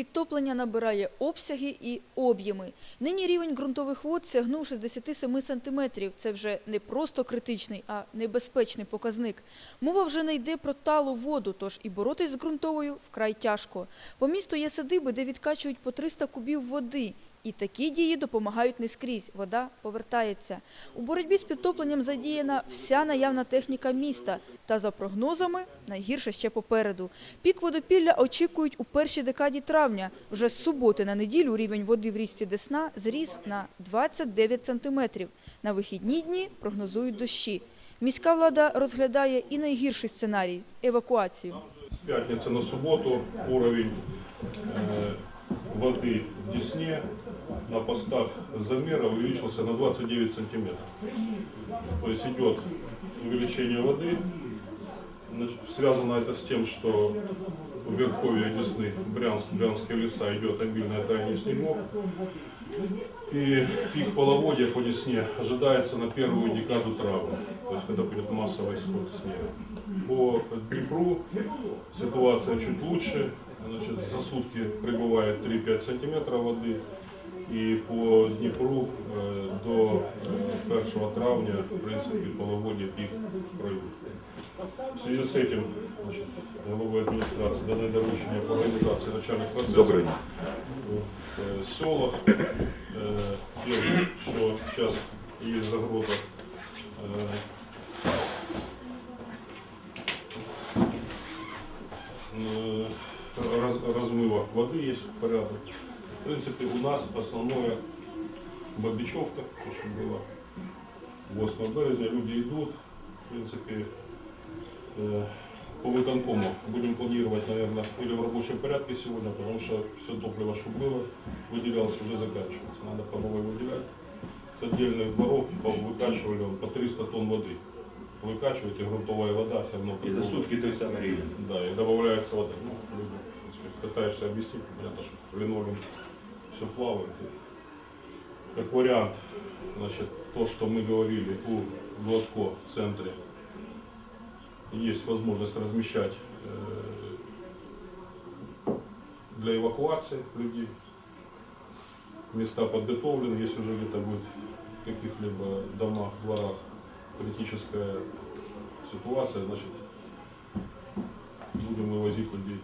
Підтоплення набирає обсяги і об'єми. Нині рівень ґрунтових вод сягнув 67 сантиметрів. Це вже не просто критичний, а небезпечний показник. Мова вже не йде про талу воду, тож і боротись з ґрунтовою вкрай тяжко. По місту є садиби, де відкачують по 300 кубів води. І такі дії допомагають не скрізь. Вода повертається. У боротьбі з підтопленням задіяна вся наявна техніка міста. Та за прогнозами найгірше ще попереду. Пік водопілля очікують у першій декаді травня. Вже з суботи на неділю рівень води в річці Десна зріс на 29 сантиметрів. На вихідні дні прогнозують дощі. Міська влада розглядає і найгірший сценарій – евакуацію. С пятницы на субботу уровень э, воды в Десне на постах замера увеличился на 29 сантиметров. То есть идет увеличение воды. Связано это с тем, что в Верховье Десны, Брянск, Брянские леса идет обильное таяние снегов. И пик половодья по Десне ожидается на первую декаду травы, то есть когда будет массовый исход снега. По Днепру ситуация чуть лучше, значит, за сутки прибывает 3-5 сантиметров воды, и по Днепру э, до э, 1 травня, в принципе, половодье пик пройдет. В связи с этим, значит, главой администрации даны доручения по организации начальных процессов Добрый день. в е, селах. Е, Тим, що зараз є загроза е, е, роз- розмива води є порядок. В принципі, у нас основное Бабичевка, то, що було 8 березня, люди йдуть. В принципі, е, по выконкому будем планировать, наверное, или в рабочем порядке сегодня, потому что все топливо, что было, выделялось, уже заканчивается. Надо по новой выделять. С отдельных дворов по- выкачивали он по 300 тонн воды. Выкачиваете, грунтовая вода все равно. И за сутки той самый рівень. Да, и добавляется вода. Ну, люди, если пытаешься объяснить, понятно, что линолеум все плавает. И Как вариант, значит, то, что мы говорили у Гладко в центре, есть возможность размещать э, для эвакуации людей. Места подготовлены, если уже где-то будет в каких-либо домах, дворах критическая ситуация, значит, будем вывозить людей.